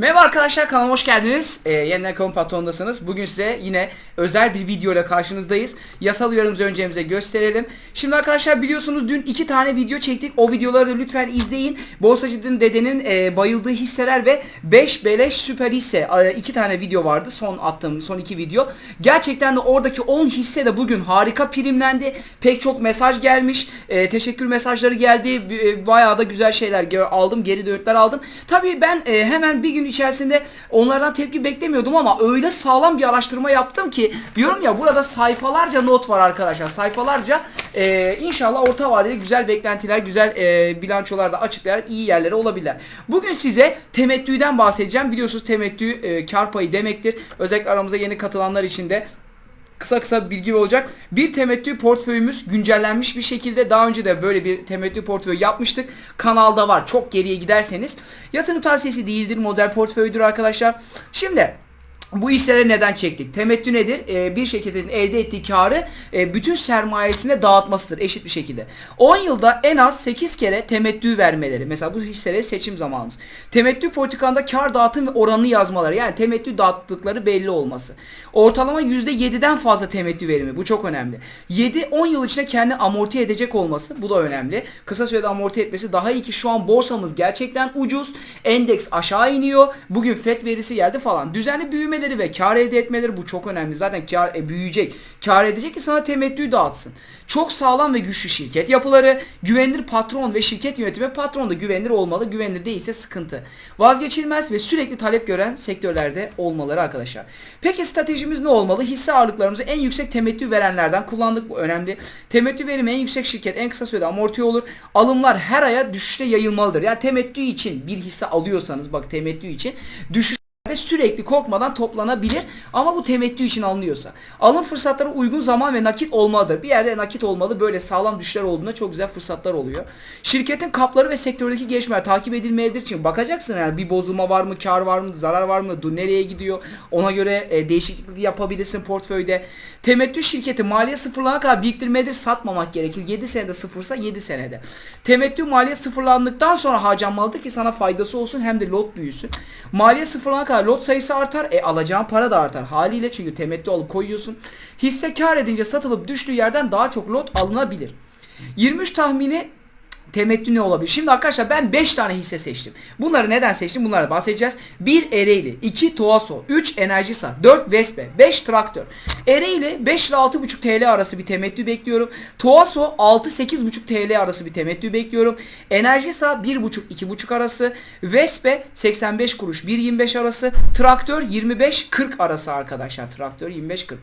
Merhaba arkadaşlar kanalıma hoş geldiniz. Ee, yeniden kamu patronundasınız. Bugün size yine özel bir video ile karşınızdayız. Yasal uyarımızı öncemize gösterelim. Şimdi arkadaşlar biliyorsunuz dün iki tane video çektik. O videoları da lütfen izleyin. Borsacı'nın dedenin e, bayıldığı hisseler ve 5 beleş süper hisse. E, iki tane video vardı. Son attığım son iki video. Gerçekten de oradaki 10 hisse de bugün harika primlendi. Pek çok mesaj gelmiş. E, teşekkür mesajları geldi. E, bayağı da güzel şeyler aldım. Geri dönütler aldım. Tabii ben e, hemen bir gün içerisinde onlardan tepki beklemiyordum ama öyle sağlam bir araştırma yaptım ki diyorum ya burada sayfalarca not var arkadaşlar. Sayfalarca e, inşallah orta vadeli güzel beklentiler, güzel e, bilançolar da açıklayarak iyi yerlere olabilirler. Bugün size temettüden bahsedeceğim. Biliyorsunuz temettü e, kar payı demektir. Özellikle aramıza yeni katılanlar için de kısa kısa bir bilgi olacak. Bir temettü portföyümüz güncellenmiş bir şekilde daha önce de böyle bir temettü portföyü yapmıştık. Kanalda var. Çok geriye giderseniz. Yatırım tavsiyesi değildir. Model portföydür arkadaşlar. Şimdi bu hisseleri neden çektik? Temettü nedir? Ee, bir şirketin elde ettiği karı e, bütün sermayesine dağıtmasıdır eşit bir şekilde. 10 yılda en az 8 kere temettü vermeleri. Mesela bu hisseleri seçim zamanımız. Temettü politikanda kar dağıtım ve oranını yazmaları. Yani temettü dağıttıkları belli olması. Ortalama %7'den fazla temettü verimi. Bu çok önemli. 7-10 yıl içinde kendi amorti edecek olması. Bu da önemli. Kısa sürede amorti etmesi daha iyi ki şu an borsamız gerçekten ucuz. Endeks aşağı iniyor. Bugün FED verisi geldi falan. Düzenli büyüme büyümeleri ve kar elde etmeleri bu çok önemli. Zaten kar e, büyüyecek. Kar edecek ki sana temettü dağıtsın. Çok sağlam ve güçlü şirket yapıları, güvenilir patron ve şirket yönetimi patron da güvenilir olmalı. Güvenilir değilse sıkıntı. Vazgeçilmez ve sürekli talep gören sektörlerde olmaları arkadaşlar. Peki stratejimiz ne olmalı? Hisse ağırlıklarımızı en yüksek temettü verenlerden kullandık. Bu önemli. Temettü verimi en yüksek şirket en kısa sürede amorti olur. Alımlar her aya düşüşte yayılmalıdır. Yani temettü için bir hisse alıyorsanız bak temettü için düşüş sürekli korkmadan toplanabilir ama bu temettü için alınıyorsa. Alım fırsatları uygun zaman ve nakit olmalıdır. Bir yerde nakit olmalı. Böyle sağlam düşler olduğunda çok güzel fırsatlar oluyor. Şirketin kapları ve sektördeki gelişmeler takip edilmelidir. Çünkü bakacaksın yani bir bozulma var mı, kar var mı, zarar var mı, dur nereye gidiyor. Ona göre e, değişiklik yapabilirsin portföyde. Temettü şirketi maliye sıfırlanana kadar biriktirmelidir. Satmamak gerekir. 7 senede sıfırsa 7 senede. Temettü maliye sıfırlandıktan sonra harcanmalıdır ki sana faydası olsun hem de lot büyüsün. Maliye sıfırlanana kadar lot sayısı artar. E alacağın para da artar. Haliyle çünkü temettü alıp koyuyorsun. Hisse kar edince satılıp düştüğü yerden daha çok lot alınabilir. 23 tahmini temettü ne olabilir? Şimdi arkadaşlar ben 5 tane hisse seçtim. Bunları neden seçtim? Bunlara bahsedeceğiz. 1 Ereğli, 2 Toaso, 3 Enerjisa, 4 Vespe, 5 Traktör. Ereğli 5 ile 6,5 TL arası bir temettü bekliyorum. Toaso 6-8,5 TL arası bir temettü bekliyorum. Enerjisa 1,5-2,5 arası. Vespe 85 kuruş 1,25 arası. Traktör 25-40 arası arkadaşlar. Traktör 25-40.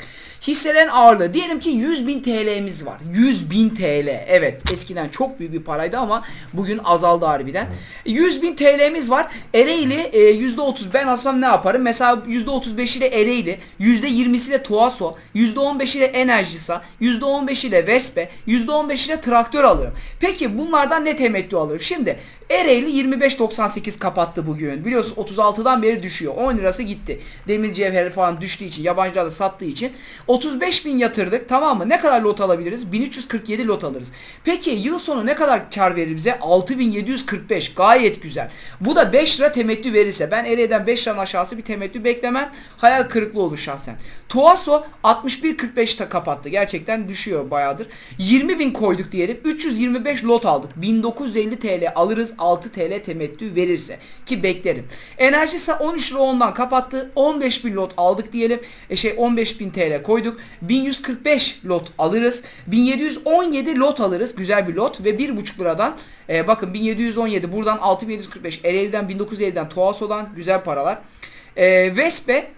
Hisselerin ağırlığı diyelim ki 100 bin TL'miz var. 100 bin TL. Evet eskiden çok büyük bir paraydı ama bugün azaldı harbiden. 100 bin TL'miz var. Ereğli e, %30 ben alsam ne yaparım? Mesela %35 ile Ereğli, %20'si ile Toaso, %15 ile Enerjisa, %15 ile Vespe, %15 ile Traktör alırım. Peki bunlardan ne temettü alırım? Şimdi Ereğli 25.98 kapattı bugün. Biliyorsunuz 36'dan beri düşüyor. 10 lirası gitti. Demir cevheri falan düştüğü için, yabancılar da sattığı için 35 bin yatırdık. Tamam mı? Ne kadar lot alabiliriz? 1347 lot alırız. Peki yıl sonu ne kadar kar verir bize? 6745. Gayet güzel. Bu da 5 lira temettü verirse ben Ereğli'den 5 liranın aşağısı bir temettü beklemem. Hayal kırıklığı olur şahsen. Tuaso 61.45'te kapattı. Gerçekten düşüyor bayağıdır. 20 bin koyduk diyelim. 325 lot aldık. 1950 TL alırız 6 TL temettü verirse ki beklerim. Enerji ise 13 lira ondan kapattı. 15 bin lot aldık diyelim. E şey 15 bin TL koyduk. 1145 lot alırız. 1717 lot alırız. Güzel bir lot ve 1,5 liradan e, bakın 1717 buradan 6745 Ereğli'den 1950'den Toaso'dan güzel paralar. E, Vespe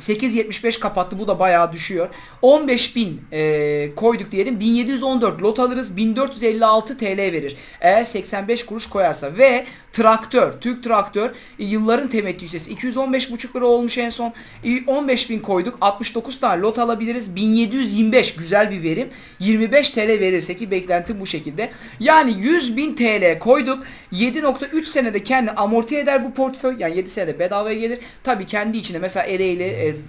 8.75 kapattı. Bu da bayağı düşüyor. 15.000 e, koyduk diyelim. 1714 lot alırız. 1456 TL verir. Eğer 85 kuruş koyarsa ve traktör, Türk traktör e, yılların temettü hissesi 215,5 lira olmuş en son. E, 15.000 koyduk. 69 tane lot alabiliriz. 1725 güzel bir verim. 25 TL verirse ki beklenti bu şekilde. Yani 100.000 TL koyduk. 7.3 senede kendi amorti eder bu portföy. Yani 7 senede bedavaya gelir. Tabii kendi içine mesela Ereğli,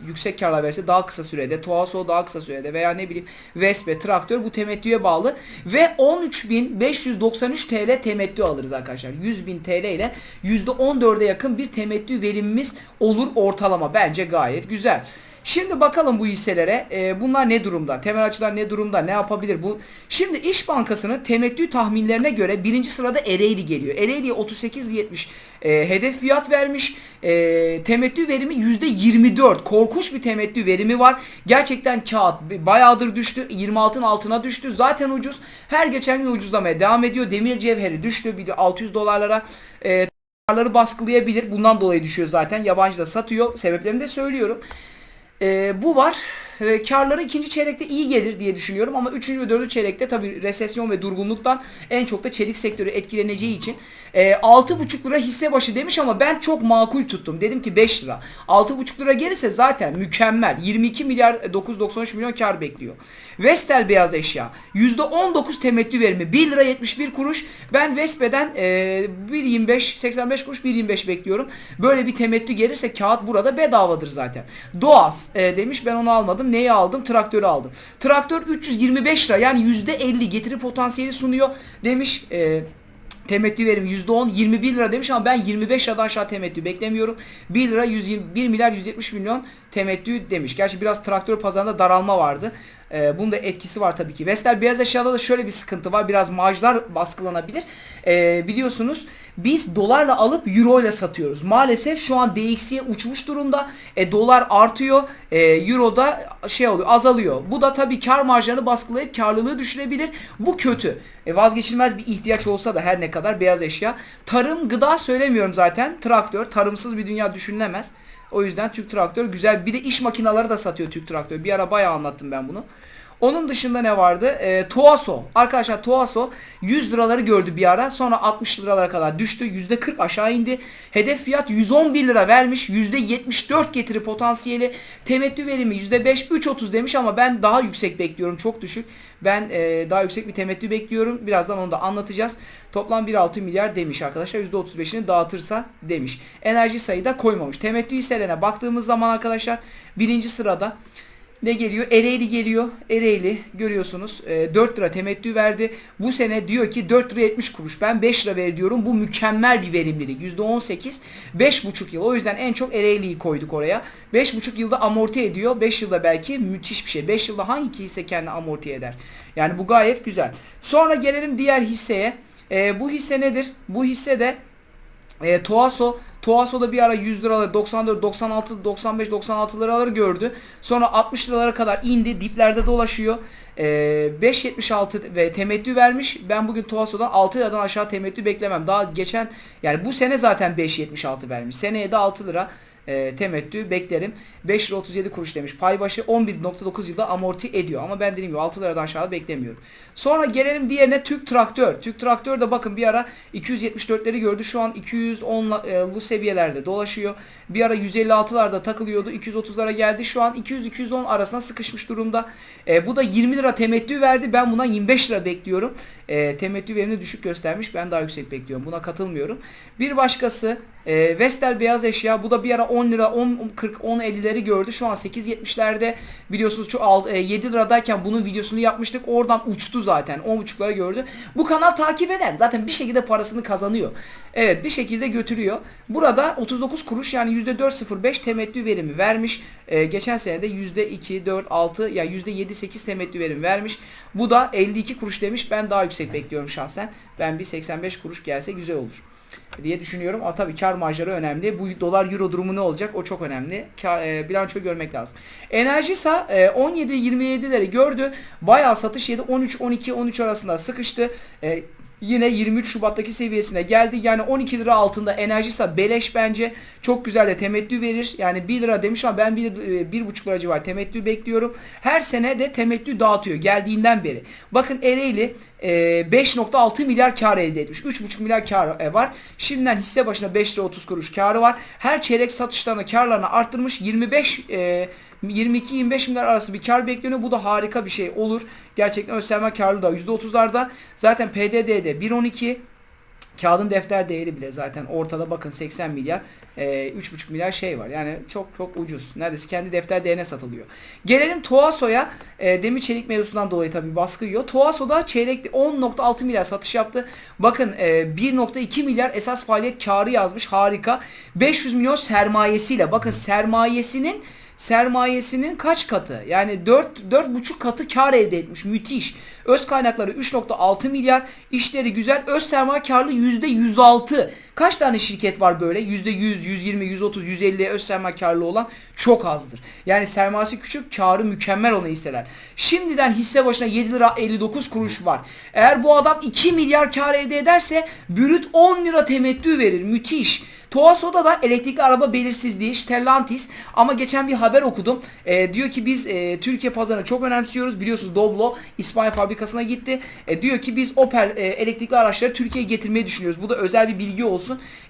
yüksek karlar verse daha kısa sürede, Toaso daha kısa sürede veya ne bileyim Vespe, Traktör bu temettüye bağlı ve 13.593 TL temettü alırız arkadaşlar. 100.000 TL ile %14'e yakın bir temettü verimimiz olur ortalama. Bence gayet güzel. Şimdi bakalım bu hisselere. E, bunlar ne durumda? Temel açıdan ne durumda? Ne yapabilir bu? Şimdi İş Bankası'nın temettü tahminlerine göre birinci sırada Ereğli geliyor. Ereğli'ye 38.70 e, hedef fiyat vermiş. E, temettü verimi %24. Korkunç bir temettü verimi var. Gerçekten kağıt bayağıdır düştü. 26'ın altına düştü. Zaten ucuz. Her geçen gün ucuzlamaya devam ediyor. Demir cevheri düştü. Bir de 600 dolarlara e, baskılayabilir. Bundan dolayı düşüyor zaten. Yabancı da satıyor. Sebeplerini de söylüyorum. Ee, bu var. Ee, karları ikinci çeyrekte iyi gelir diye düşünüyorum ama üçüncü ve dördüncü çeyrekte tabi resesyon ve durgunluktan en çok da çelik sektörü etkileneceği için e, 6,5 lira hisse başı demiş ama ben çok makul tuttum. Dedim ki 5 lira. 6,5 lira gelirse zaten mükemmel. 22 milyar 993 milyon kar bekliyor. Vestel beyaz eşya %19 temettü verimi 1 lira 71 kuruş. Ben Vespe'den e, 1.25 85 kuruş 1.25 bekliyorum. Böyle bir temettü gelirse kağıt burada bedavadır zaten. Doğas e, demiş ben onu almadım. Neyi aldım? Traktörü aldım. Traktör 325 lira yani %50 getiri potansiyeli sunuyor demiş. E, Temettü verimi %10 21 lira demiş ama ben 25 liradan aşağı temettü beklemiyorum. 1 lira 120, 1 milyar 170 milyon temettü demiş. Gerçi biraz traktör pazarında daralma vardı. Ee, bunun da etkisi var tabii ki. Vestel beyaz eşyada da şöyle bir sıkıntı var. Biraz marjlar baskılanabilir. Ee, biliyorsunuz biz dolarla alıp euro ile satıyoruz. Maalesef şu an DXY uçmuş durumda. E, dolar artıyor. E, euro da şey oluyor azalıyor. Bu da tabii kar marjlarını baskılayıp karlılığı düşürebilir. Bu kötü. E, vazgeçilmez bir ihtiyaç olsa da her ne kadar beyaz eşya. Tarım, gıda söylemiyorum zaten. Traktör, tarımsız bir dünya düşünülemez. O yüzden Türk Traktör güzel. Bir de iş makineleri da satıyor Türk Traktör. Bir ara bayağı anlattım ben bunu. Onun dışında ne vardı? E, Tuaso. Arkadaşlar Tuaso 100 liraları gördü bir ara. Sonra 60 liralara kadar düştü. %40 aşağı indi. Hedef fiyat 111 lira vermiş. %74 getiri potansiyeli. Temettü verimi %5 3.30 demiş ama ben daha yüksek bekliyorum. Çok düşük. Ben e, daha yüksek bir temettü bekliyorum. Birazdan onu da anlatacağız. Toplam 1.6 milyar demiş arkadaşlar. %35'ini dağıtırsa demiş. Enerji sayı da koymamış. Temettü hisselerine baktığımız zaman arkadaşlar birinci sırada ne geliyor? Ereğli geliyor. Ereğli görüyorsunuz e, 4 lira temettü verdi. Bu sene diyor ki 4 lira 70 kuruş. Ben 5 lira veriyorum. Bu mükemmel bir verimlilik. %18 5,5 yıl. O yüzden en çok Ereğli'yi koyduk oraya. 5,5 yılda amorti ediyor. 5 yılda belki müthiş bir şey. 5 yılda hangi hisse kendini amorti eder? Yani bu gayet güzel. Sonra gelelim diğer hisseye. E, bu hisse nedir? Bu hisse de e, Toaso Toaso'da bir ara 100 liraları 94, 96, 95, 96 liraları gördü. Sonra 60 liralara kadar indi. Diplerde dolaşıyor. Ee, 5.76 ve temettü vermiş. Ben bugün Toaso'dan 6 liradan aşağı temettü beklemem. Daha geçen yani bu sene zaten 5.76 vermiş. Seneye de 6 lira e, temettü beklerim. 5 lira 37 kuruş demiş. Pay başı 11.9 yılda amorti ediyor. Ama ben dediğim gibi 6 liradan aşağı beklemiyorum. Sonra gelelim diğerine Türk Traktör. Türk Traktör de bakın bir ara 274'leri gördü. Şu an 210'lu seviyelerde dolaşıyor. Bir ara 156'larda takılıyordu. 230'lara geldi. Şu an 200-210 arasına sıkışmış durumda. E, bu da 20 lira temettü verdi. Ben buna 25 lira bekliyorum. E, temettü verimini düşük göstermiş. Ben daha yüksek bekliyorum. Buna katılmıyorum. Bir başkası e, Vestel beyaz eşya. Bu da bir ara 10 lira 10 40 10 50'leri gördü. Şu an 8.70'lerde biliyorsunuz şu 7 liradayken bunun videosunu yapmıştık. Oradan uçtu zaten. 10.5'lara gördü. Bu kanal takip eden zaten bir şekilde parasını kazanıyor. Evet bir şekilde götürüyor. Burada 39 kuruş yani %4.05 temettü verimi vermiş. Ee, geçen sene de %2, 4, 6 ya %7, 8 temettü verimi vermiş. Bu da 52 kuruş demiş. Ben daha yüksek bekliyorum şahsen. Ben bir 85 kuruş gelse güzel olur diye düşünüyorum. Ama tabii kar marjları önemli. Bu dolar euro durumu ne olacak? O çok önemli. Kar, e, bilanço görmek lazım. Enerji ise e, 17-27'leri gördü. Bayağı satış yedi. 13 12 13 arasında sıkıştı. E, yine 23 Şubat'taki seviyesine geldi. Yani 12 lira altında enerji ise beleş bence. Çok güzel de temettü verir. Yani 1 lira demiş ama ben 1, 1,5 lira civar temettü bekliyorum. Her sene de temettü dağıtıyor geldiğinden beri. Bakın Ereğli 5.6 milyar kar elde etmiş. 3.5 milyar kar var. Şimdiden hisse başına 5 lira 30 kuruş karı var. Her çeyrek satışlarını karlarını arttırmış. 25 22-25 milyar arası bir kar bekleniyor. Bu da harika bir şey olur. Gerçekten ÖSYM karlı da %30'larda. Zaten PDD'de 1.12 Kağıdın defter değeri bile zaten ortada bakın 80 milyar e, 3,5 milyar şey var. Yani çok çok ucuz. Neredeyse kendi defter değerine satılıyor. Gelelim Toaso'ya. E, demir çelik mevzusundan dolayı tabii baskı yiyor. Toaso'da çeyrekli 10.6 milyar satış yaptı. Bakın e, 1.2 milyar esas faaliyet karı yazmış. Harika. 500 milyon sermayesiyle. Bakın sermayesinin sermayesinin kaç katı? Yani 4 4,5 katı kar elde etmiş. Müthiş. Öz kaynakları 3.6 milyar. İşleri güzel. Öz sermaye karlı %106. Kaç tane şirket var böyle? %100, 120, 130, 150 öz sermaye karlı olan çok azdır. Yani sermayesi küçük, karı mükemmel olan hisseler. Şimdiden hisse başına 7 lira 59 kuruş var. Eğer bu adam 2 milyar kar elde ederse bürüt 10 lira temettü verir. Müthiş. Toaso'da da elektrikli araba belirsizliği Stellantis ama geçen bir haber okudum. E, diyor ki biz e, Türkiye pazarını çok önemsiyoruz. Biliyorsunuz Doblo İspanya fabrikasına gitti. E, diyor ki biz Opel e, elektrikli araçları Türkiye'ye getirmeyi düşünüyoruz. Bu da özel bir bilgi olsun.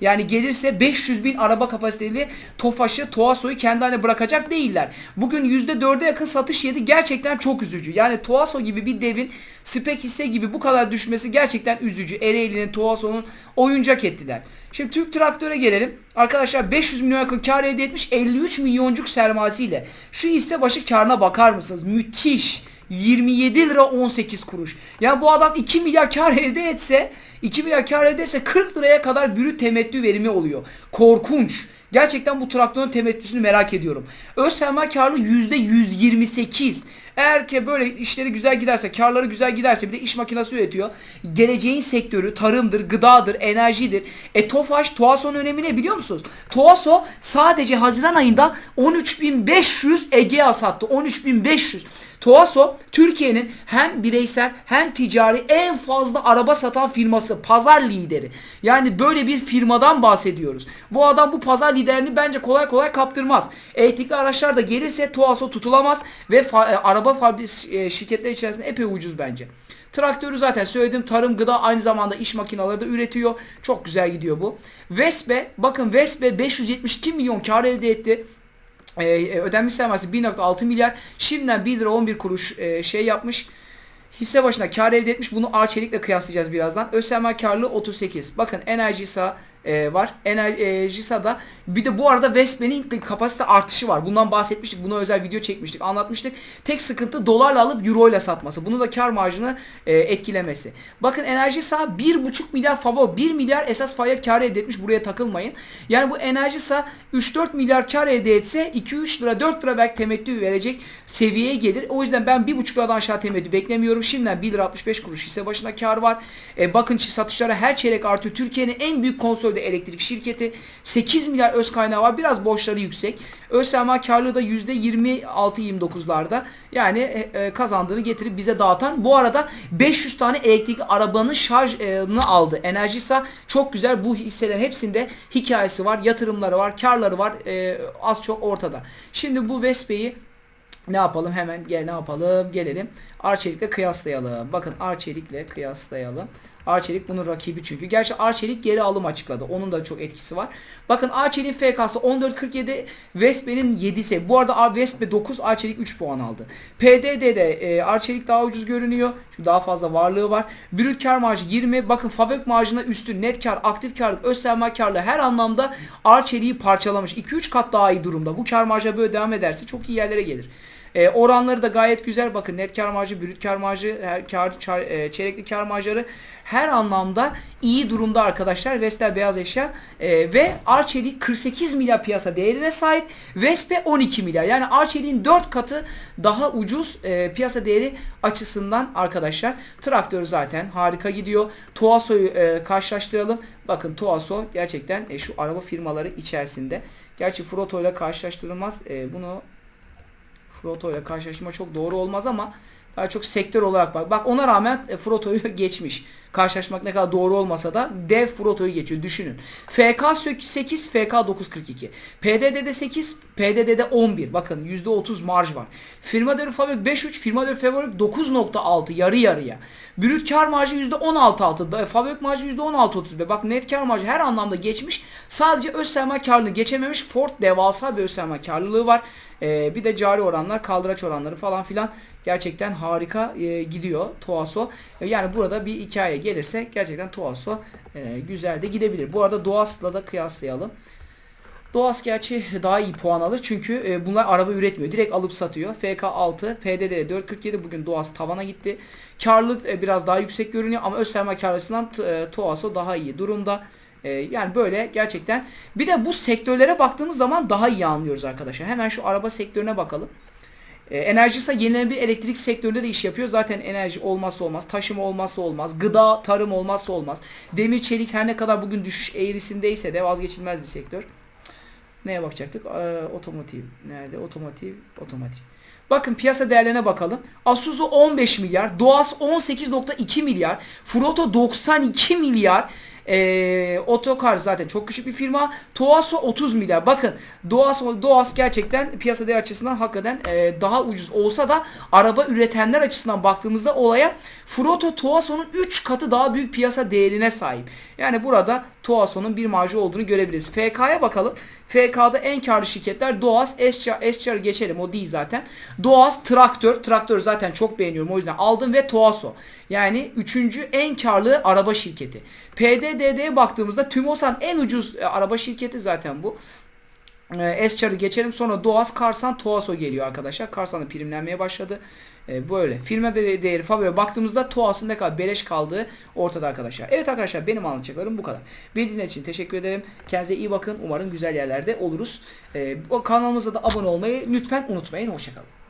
Yani gelirse 500 bin araba kapasiteli Tofaş'ı Toaso'yu kendi haline bırakacak değiller. Bugün %4'e yakın satış yedi. Gerçekten çok üzücü. Yani Toaso gibi bir devin spek hisse gibi bu kadar düşmesi gerçekten üzücü. Ereğli'nin, Toaso'nun oyuncak ettiler. Şimdi Türk Traktör'e gelelim. Arkadaşlar 500 milyon yakın kar elde etmiş 53 milyoncuk sermayesiyle. Şu hisse başı karına bakar mısınız? Müthiş. 27 lira 18 kuruş. Yani bu adam 2 milyar kar elde etse 2 milyar kar elde etse 40 liraya kadar bürüt temettü verimi oluyor. Korkunç. Gerçekten bu traktörün temettüsünü merak ediyorum. Öz sermaye karlı %128. Eğer ki böyle işleri güzel giderse, karları güzel giderse bir de iş makinesi üretiyor. Geleceğin sektörü tarımdır, gıdadır, enerjidir. E Tofaş, Toaso'nun önemi ne biliyor musunuz? Toaso sadece Haziran ayında 13.500 Egea sattı. 13.500. Toaso Türkiye'nin hem bireysel hem ticari en fazla araba satan firması, pazar lideri. Yani böyle bir firmadan bahsediyoruz. Bu adam bu pazar liderini bence kolay kolay kaptırmaz. Elektrikli araçlar da gelirse Toaso tutulamaz ve fa- e, araba fabri- e, şirketler içerisinde epey ucuz bence. Traktörü zaten söyledim. Tarım, gıda aynı zamanda iş makineleri de üretiyor. Çok güzel gidiyor bu. Vespe, bakın Vespe 572 milyon kar elde etti. Ee, ödenmiş sermayesi 1.6 milyar. Şimdiden 1 lira 11 kuruş e, şey yapmış. Hisse başına kar elde etmiş. Bunu Arçelik'le kıyaslayacağız birazdan. Öz sermaye karlılığı 38. Bakın Enerjisa e, var. Enerjisa'da bir de bu arada Vespe'nin kapasite artışı var. Bundan bahsetmiştik. Buna özel video çekmiştik. Anlatmıştık. Tek sıkıntı dolarla alıp euro ile satması. Bunu da kar marjını e, etkilemesi. Bakın Enerjisa 1.5 milyar favor 1 milyar esas faaliyet kar elde etmiş. Buraya takılmayın. Yani bu Enerjisa 3-4 milyar kar elde etse 2-3 lira 4 lira belki temettü verecek seviyeye gelir. O yüzden ben 1.5 liradan aşağı temettü beklemiyorum. Şimdiden 1 lira 65 kuruş hisse başına kar var. E, bakın satışlara her çeyrek artıyor. Türkiye'nin en büyük konsolide elektrik şirketi. 8 milyar öz kaynağı var. Biraz borçları yüksek. Öz sermaye karlılığı da %26-29'larda. Yani e, e, kazandığını getirip bize dağıtan. Bu arada 500 tane elektrikli arabanın şarjını aldı. Enerjisa çok güzel. Bu hisselerin hepsinde hikayesi var. Yatırımları var. Karları var. E, az çok ortada. Şimdi bu Vespe'yi ne yapalım hemen gel ne yapalım gelelim Arçelik'le kıyaslayalım. Bakın Arçelik'le kıyaslayalım. Arçelik bunun rakibi çünkü. Gerçi Arçelik geri alım açıkladı. Onun da çok etkisi var. Bakın Arçelik'in FK'sı 14.47 Vespe'nin 7'si. Bu arada Vespe 9 Arçelik 3 puan aldı. PDD'de e, Arçelik daha ucuz görünüyor. Çünkü daha fazla varlığı var. Brüt kar marjı 20. Bakın fabrik marjına üstün. Net kar, aktif karlık, öz sermaye karlığı her anlamda Arçelik'i parçalamış. 2-3 kat daha iyi durumda. Bu kar marjı böyle devam ederse çok iyi yerlere gelir. E, oranları da gayet güzel. Bakın net kar marjı, brüt kar marjı, her kar, çar, e, çeyrekli kar marjları her anlamda iyi durumda arkadaşlar. Vestel beyaz eşya e, ve Arçelik 48 milyar piyasa değerine sahip. Vespe 12 milyar. Yani Arçelik'in 4 katı daha ucuz e, piyasa değeri açısından arkadaşlar. Traktör zaten harika gidiyor. Tuaso'yu e, karşılaştıralım. Bakın Tuaso gerçekten e, şu araba firmaları içerisinde. Gerçi Froto ile karşılaştırılmaz. E, bunu Froto ile karşılaştırma çok doğru olmaz ama daha çok sektör olarak bak. Bak ona rağmen e, Froto'yu geçmiş. Karşılaşmak ne kadar doğru olmasa da dev Froto'yu geçiyor. Düşünün. FK 8, FK 942. PDD'de 8, PDD'de 11. Bakın %30 marj var. Firma değeri fabrik 5.3, firma değeri fabrik 9.6 yarı yarıya. Brüt kar marjı %16.6. Fabrik marjı %16.35. Bak net kar marjı her anlamda geçmiş. Sadece öz sermaye karlılığı geçememiş. Ford devasa bir öz sermaye karlılığı var. Ee, bir de cari oranlar, kaldıraç oranları falan filan gerçekten harika e, gidiyor Toaso. E, yani burada bir hikaye gelirse gerçekten Toaso e, güzel de gidebilir. Bu arada Doğas'la da kıyaslayalım. Doğas gerçi daha iyi puan alır çünkü e, bunlar araba üretmiyor. Direkt alıp satıyor. FK6, PDD 447 bugün Doğas tavana gitti. Karlılık e, biraz daha yüksek görünüyor ama öz sermaye karlısından e, Toaso daha iyi durumda. E, yani böyle gerçekten. Bir de bu sektörlere baktığımız zaman daha iyi anlıyoruz arkadaşlar. Hemen şu araba sektörüne bakalım. E, enerji ise yenilenebilir elektrik sektöründe de iş yapıyor. Zaten enerji olmazsa olmaz, taşıma olmazsa olmaz, gıda, tarım olmazsa olmaz. Demir, çelik her ne kadar bugün düşüş eğrisindeyse de vazgeçilmez bir sektör. Neye bakacaktık? Ee, otomotiv. Nerede? Otomotiv. Otomotiv. Bakın piyasa değerlerine bakalım. Asuzu 15 milyar. Doğas 18.2 milyar. Furoto 92 milyar. Ee, Otokar zaten çok küçük bir firma. Toaso 30 milyar. Bakın Doğas, Doğas gerçekten piyasa değer açısından hakikaten e, daha ucuz olsa da araba üretenler açısından baktığımızda olaya Furoto Toaso'nun 3 katı daha büyük piyasa değerine sahip. Yani burada Toaso'nun bir marjı olduğunu görebiliriz. FK'ya bakalım. FK'da en karlı şirketler Doğas, Esçar, Esçar'ı geçelim o değil zaten. Doğas, Traktör. Traktör zaten çok beğeniyorum o yüzden aldım ve Toaso. Yani üçüncü en karlı araba şirketi. PDD'ye baktığımızda Tümosan en ucuz e, araba şirketi zaten bu. Esçar'ı geçelim sonra Doğas, Karsan, Toaso geliyor arkadaşlar. Karsan da primlenmeye başladı. E, böyle. Firma de değeri favori baktığımızda Toas'ın ne kadar beleş kaldığı ortada arkadaşlar. Evet arkadaşlar benim anlatacaklarım bu kadar. Beni dinlediğiniz için teşekkür ederim. Kendinize iyi bakın. Umarım güzel yerlerde oluruz. E, kanalımıza da abone olmayı lütfen unutmayın. Hoşçakalın.